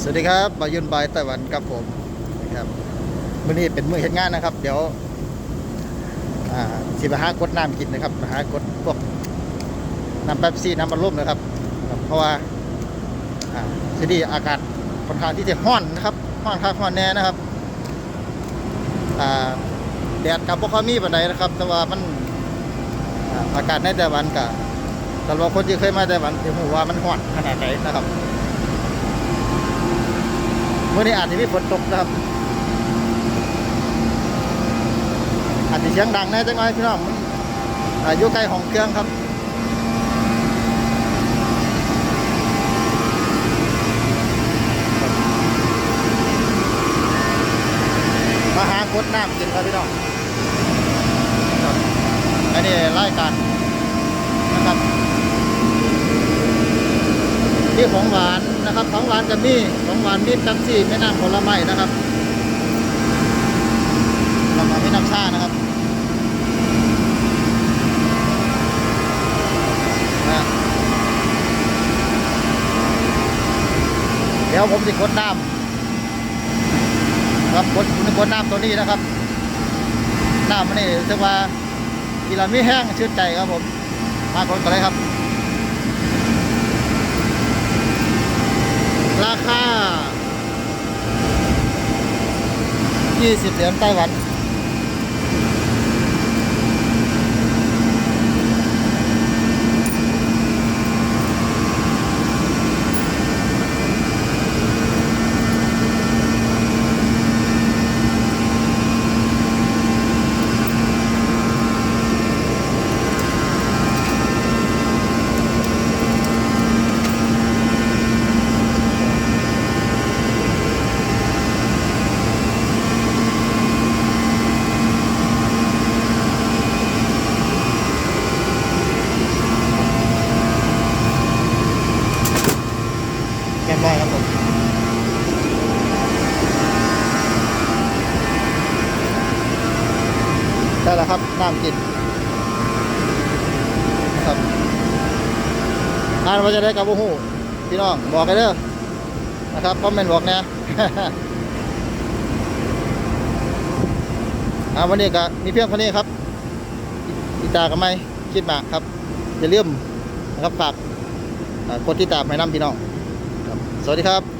สวัสดีครับบายุนบายไต้หวันครับผมนะครับมื้อนี้เป็นมื้อเฮ็ดงานนะครับ เดี๋ยวอ่าสิมาหากดน้ำกินนะครับหากดพวกน้ำแป๊บซี่น้ำบัลลมนะครับครับ เพราะว่าอ่าสิดีอากาศค่อนข้างที่จะร้อนนะครับร้อนคักร้อนแน่นะครับอ่าแดดกับบ่ค่อยมีปานใดนะครับ แต่ว่ามันอากาศในไต้หวันก็สำหรับคนที่เคยมาไต้หวันจะรู้ว่ามันร้อนขนาดไหนนะครับ มื่อนี้อาจจะมีฝนตกนะครับอาจจะเสียงดังแน่จังไงพี่น้องอายุใกล้ห้องเครื่องครับมาหากดน้ำกินครับพี่น้องอันนี้รายการนะครับ มีของหวานนะครับ ของหวานกับมีของหวานมีตั๊ซี่แม่น้ำผลไม้นะครับแล้วก็มีน้ำชานะครับเดี๋ยวผมจะกดน้ำครับกดกดน้ำตัวนี้นะครับน้ำมันนี่รู้สึกว่ากีฬามีแห้งชื่นใจครับผม มากดกันเลยครับ ราคา20 เหรียญไต้หวัน ได้แล้วครับน้ำกินครับอ่านว่าจะได้กับโอ้โหพี่น้องบอกกันเด้อนะครับคอมเมนต์บอกนะอ่าวันนี้ก็มีเพียงเท่านี้ครับติตากันไหมคิดมากครับอย่าลืมนะครับฝากกดติดตามให้น้ำพี่น้องสวัสดีครับ